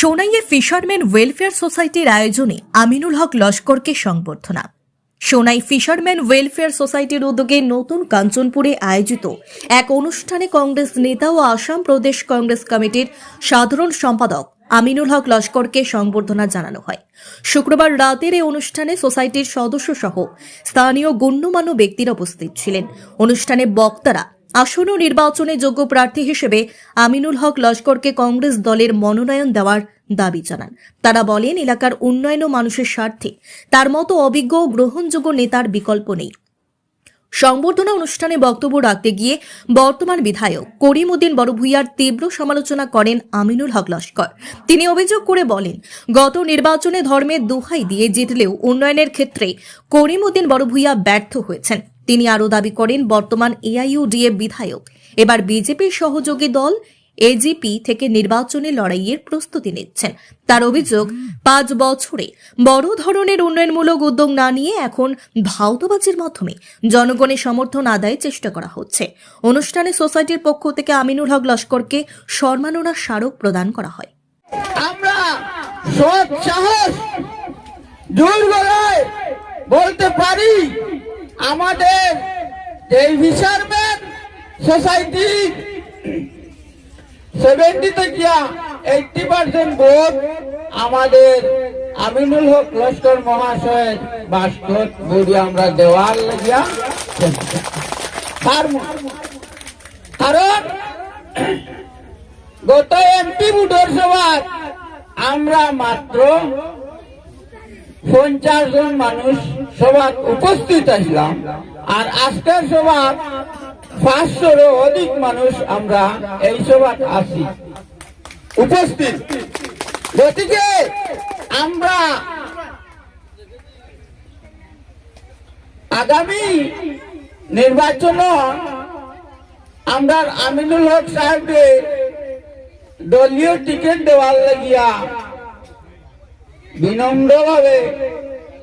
সোনাইয়ে fisherman welfare সোসাইটির আয়োজনে আমিনুল হক লস্করকে সংবর্ধনা। সোনাই ফিশারম্যান ওয়েলফেয়ার সোসাইটির উদ্যোগে নতুন কাঞ্চনপুরে আয়োজিত এক অনুষ্ঠানে কংগ্রেস নেতা ও আসাম প্রদেশ কংগ্রেস কমিটির সাধারণ সম্পাদক আমিনুল হক লস্করকে সংবর্ধনা জানানো হয়। শুক্রবার রাতের এই অনুষ্ঠানে সোসাইটির সদস্য সহ স্থানীয় গণ্যমান্য ব্যক্তিরা উপস্থিত ছিলেন। অনুষ্ঠানে বক্তারা আসন্ন নির্বাচনে যোগ্য প্রার্থী হিসেবে আমিনুল হক লস্করকে কংগ্রেস দলের মনোনয়ন দেওয়ার দাবি জানান। তারা বলেন, এলাকার উন্নয়ন ও মানুষের স্বার্থে তার মতো অভিজ্ঞ ও গ্রহণযোগ্য নেতার বিকল্প নেই। সংবর্ধনা অনুষ্ঠানে বক্তব্য রাখতে গিয়ে বর্তমান বিধায়ক করিমউদ্দিন বড়ভূইয়ার তীব্র সমালোচনা করেন আমিনুল হক লস্কর। তিনি অভিযোগ করে বলেন, গত নির্বাচনে ধর্মের দোহাই দিয়ে জিতলেও উন্নয়নের ক্ষেত্রে করিমউদ্দিন বড়ভূইয়া ব্যর্থ হয়েছেন। তিনি আরও দাবি করেন, বর্তমান এআইইউডিএ বিধায়ক। এবার বিজেপির সহযোগী দল এজিপি থেকে নির্বাচনী লড়াইয়ের প্রস্তুতি নিচ্ছেন। তার অভিযোগ, পাঁচ বছরে বড় ধরনের উন্নয়নমূলক উদ্যোগ না নিয়ে এখন ভাউতবাজির মাধ্যমে জনগণের সমর্থন আদায়ের চেষ্টা করা হচ্ছে। অনুষ্ঠানে সোসাইটির পক্ষ থেকে আমিনুল হক লস্করকে সম্মাননা স্মারক প্রদান করা হয়। আমরা সাহস বলতে পারি। আমাদের এই ফিশারম্যান সোসাইটি সেভেন্টি থেকে এইটটি পার্সেন্ট ভোট আমাদের আমিনুল হক লস্কর মহাশয়ের বাস্তব বুড়ি আমরা দেওয়ার লাগিয়া। কারণ গত এমপি ভোটের সভায় আমরা মাত্র পঞ্চাশ জন মানুষ সভায় উপস্থিত আসলাম আর আজকের সভা পাঁচশোরও অধিক মানুষ আমরা এই সভায় আসি উপস্থিত। গতিকে আমরা আগামী নির্বাচন আমরা আমিনুল হক সাহেবকে দলীয় টিকিট দেওয়ার লাগিয়া বিনম্র ভাবে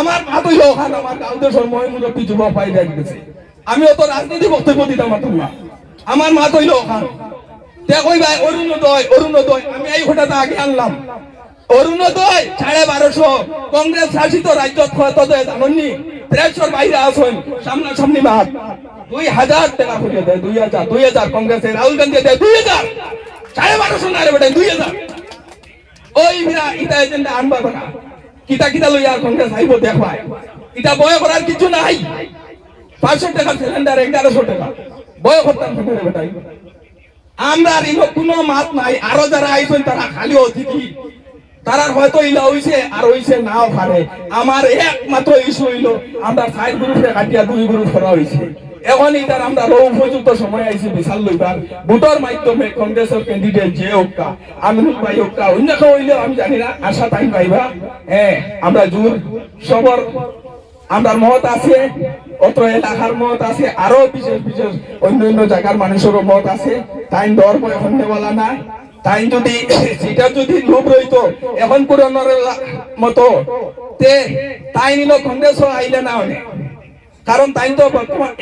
আমার মা তো ওখান আমার গাঁওতে সময় মুরব্বী যুবক পাই গেছে। আমি অত রাজনীতি বক্তব্য দিতাম না আমার মা তৈল ওখান কই ভাই, অরুণোদয় অরুণোদয়, আমি এই ঘটাটা আগে আনলাম। অরুণোদয়, সাড়ে বারোশো, কংগ্রেস শাসিত রাজ্য জাননি, দেড়শোর বাইরে আসুন, সামনাসামনি মাত দুই হাজার টাকা ফুটে দেয়, দুই হাজার দুই হাজার কংগ্রেসের রাহুল গান্ধী দেয় দুই হাজার। সাড়ে বারোশো না রে বেটা, দুই হাজার। ওই মিরা ইটা এজেন্ডা আনবা না কিতা কিতা লইয়া কংগ্রেস আইব দেখবাই ইটা বয় করার কিছু নাই। পাঁচশো টাকা সিলিন্ডার এগারোশো টাকা। বয় করতাম আমরা আর ইনো কোনো মাত নাই। আরও যারা আইছেন, তারা খালি অতিথি। তারা হয়তো ইলা হইছে, আর হইছে নাও পারে আমার একমাত্র ইস্যু হইল আমরা সাইড গ্রুপে কাটিয়া দুই গ্রুপ করা হইছে। এখন এটার আমরা উপযুক্ত সময় বিশাল লইবার। ভোটের মাধ্যমে কংগ্রেসের ক্যান্ডিডেট যে হোকা আমিনুল ভাই হোকা অন্য কেউ হইলেও আমি জানি না, আশা তাই পাইবা। হ্যাঁ আমরা জোর, সবর মত আছে অত এলাকার মত আছে, আরও বিশেষ বিশেষ অন্য অন্য জায়গার মানুষেরও মত আছে। তাই দর এখন বলা না। তাই যদি, সেটা যদি লোভ রইতো, এখন পুরনোর মতো, তে তাই নিল কংগ্রেস আইলে না অনেক কারণ তাই তো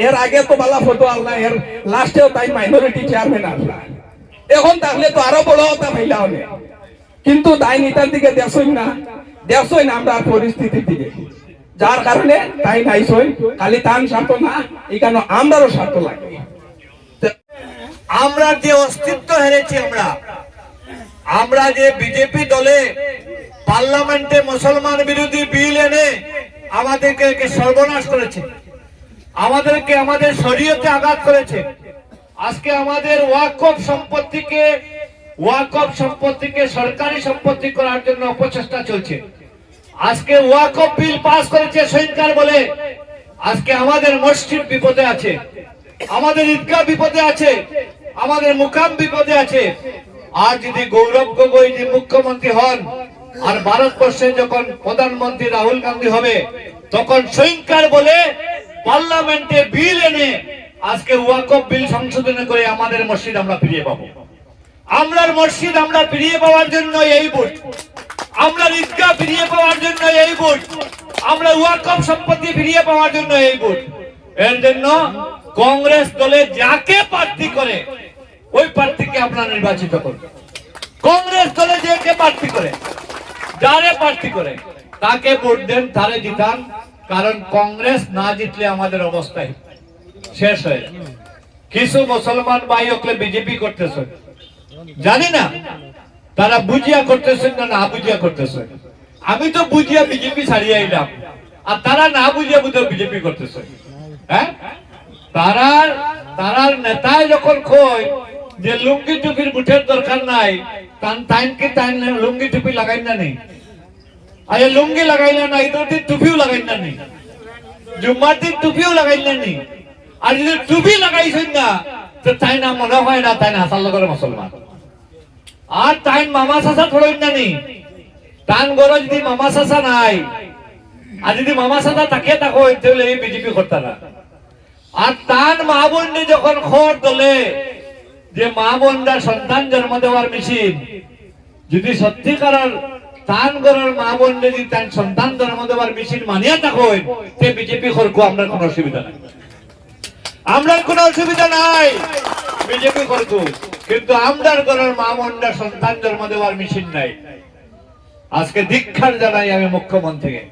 এর আগে তো বালা ফটো আল্লাহ এর লাস্টেও তাই মাইনরিটি চেয়ারম্যান আল্লাহ এখন তাহলে তো আরও বড় হতা ভাইলা অনেক কিন্তু তাই নিতার দিকে দেখছই না দেখছই না আমরা পরিস্থিতির দিকে। যার কারণে তাই নাইছই খালি তান স্বার্থ না এখানে আমরারও স্বার্থ লাগে। আমরা যে অস্তিত্ব হেরেছি আমরা আমরা যে বিজেপি দলে পার্লামেন্টে মুসলমান বিরোধী বিল এনে আমাদেরকে সর্বনাশ করেছে? আমাদেরকে, আমাদের শরীয়তে আঘাত করেছে। আজকে আমাদের ওয়াকফ সম্পত্তিকে ওয়াকফ সম্পত্তিকে সরকারি সম্পত্তি করার জন্য অপচেষ্টা চলছে। আজকে ওয়াকফ বিল পাস করেছে সরকার বলে, আজকে আমাদের মসজিদ বিপদে আছে, আমাদের ঈদগাহ বিপদে আছে, আমাদের মুকাম বিপদে আছে। আর যদি গৌরব গগৈ যে মুখ্যমন্ত্রী হন, আর ভারতবর্ষে যখন প্রধানমন্ত্রী রাহুল গান্ধী হবে, তখন সৈঙ্কার বলে পার্লামেন্টে বিল এনে আজকে ওয়াকফ বিল সংশোধন করে আমাদের মসজিদ আমরা ফিরিয়ে পাবো। আমরার মসজিদ আমরা ফিরিয়ে পাওয়ার জন্য এই ভোট আমরা ঈদগাহ ফিরিয়ে পাওয়ার জন্য এই ভোট আমরা ওয়াকফ সম্পত্তি ফিরিয়ে পাওয়ার জন্য এই ভোট এর জন্য কংগ্রেস দলে যাকে প্রার্থী করে, ওই প্রার্থীকে আপনারা নির্বাচিত করবেন কংগ্রেস দলে যে কে প্রার্থী করে, যারে প্রার্থী করে, তাকে ভোট দেন, তারে জিতান। কারণ কংগ্রেস না জিতলে আমাদের অবস্থায় শেষ হয়ে কিছু মুসলমান ভাই ওকে বিজেপি করতেছে। জানি না, তারা বুঝিয়া করতেছেন না না বুঝিয়া করতেছেন আমি তো বুঝিয়া বিজেপি ছাড়িয়ে আইলাম আর তারা না বুঝিয়া বুঝে বিজেপি করতেছে। হ্যাঁ? তারা তারার নেতায় যখন কয় যে লুঙ্গি টুপির বুটের দরকার নাই, তান টাইমকে টাইম লুঙ্গি টুপি লাগাই না নেই। আরে লুঙ্গি লাগাইলে না দিন টুপিও লাগাই না দিন টুপিও লাগাই না আর যদি টুপি লাগাইছেন না, তো তাই না মনে হয় না, তাই না হাসাল করে মুসলমান। আর তাই মামা চাচা থড়ই না নি। তান গড় যদি মামা চাচা নাই, আর যদি মামা চাচা তাকে তাকো, তাহলে এই বিজেপি করতে না। আর তান মা বোননি যখন খবর দলে, যে মা বোনরা সন্তান জন্ম দেওয়ার মেশিন যদি সত্যিকার আমরা আমরা আজকে দীক্ষার জানাই আমি মুখ্যমন্ত্রীকে।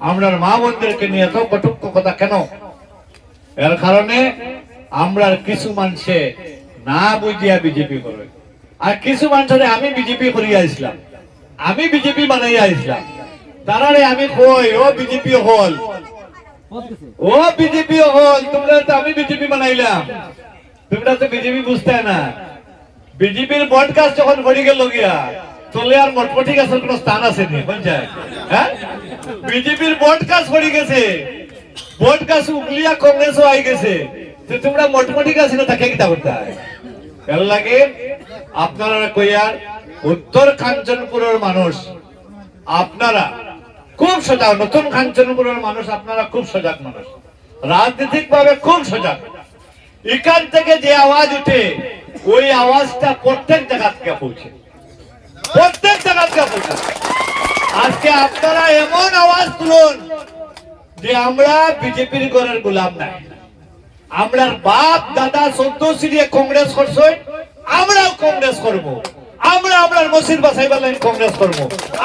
আমরার মা বোনদেরকে নিয়ে এত কটুক্ষ কথা কেন? এর কারণে আমরা কিছু মানুষে না বুঝিয়া বিজেপি করে আর কিছু মানুষের আমি বিজেপি করিয়া আসলাম। আমি বিজেপি বানাইয়া আসলাম তারারে আমি কই, ও বিজেপি হল। ও বিজেপি হল, তোমরা তো আমি বিজেপি মানাইলাম তোমরা তো বিজেপি বুঝতে না। বিজেপির বডকাস্ট যখন ভরি গেল গিয়া চলে আর মটমটি গাছের কোনো স্থান আছে নি পঞ্চায়েত হ্যাঁ? বিজেপির বডকাস্ট ভরি গেছে। বডকাস্ট উগলিয়া কংগ্রেসও আই গেছে। তো তোমরা মটমটি গাছে না তাকে কিতা করতে হয় লাগে? আপনারা কইয়ার উত্তর কাঞ্চনপুরের মানুষ, আপনারা খুব সজাগ, নতুন কাঞ্চনপুরের মানুষ, আপনারা খুব সজাগ মানুষ। রাজনৈতিক ভাবে খুব সজাগ। এখান থেকে যে আওয়াজ উঠে, ওই আওয়াজটা প্রত্যেক জায়গা থেকে পৌঁছে। প্রত্যেক জায়গা থেকে পৌঁছে। আজকে আপনারা এমন আওয়াজ তুলুন যে আমরা বিজেপির ঘরের গোলাম নাই আমরা বাপ, দাদা সিরিয়ে কংগ্রেস করছে, আমরাও কংগ্রেস করব। আমরা আপনার মসজিদ বাছাইবার লাইন কংগ্রেস করব।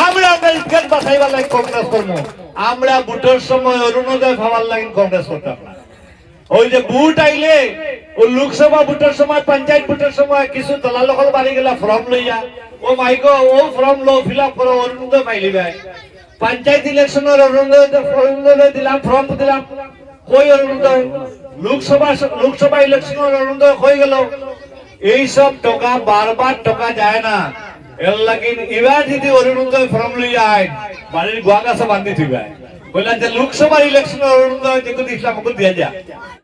আমরা আপনার ইস্কান বাছাইবার লাইন কংগ্রেস করব। আমরা বুটের সময় অরুণোদয় ভাবার লাইন কংগ্রেস করতাম না। ওই যে বুট আইলে, ও লোকসভা বুটের সময়, পঞ্চায়েত বুটের সময় কিছু দলালকল বাড়ি গেলা ফর্ম লইয়া ও মাইকো ও ফর্ম লো, ফিল আপ করো, অরুণোদয় পাইলি ভাই। পঞ্চায়েত ইলেকশনের অরুণোদয় দিলাম, ফর্ম দিলাম। কই অরুণোদয়? লোকসভা লোকসভা ইলেকশনের অরুণোদয় হয়ে গেল? এই সব টাকা বারবার টাকা যায় না। এর লাগিন এবার যদি অরুণোদয় ফর্ম লইয়া আয়, বাড়ির গোয়া গাছে বান্ধি থিবাই বললেন যে লোকসভা ইলেকশনের অরুণোদয় যেগুলো দিছিলাম ওগুলো দিয়ে যা।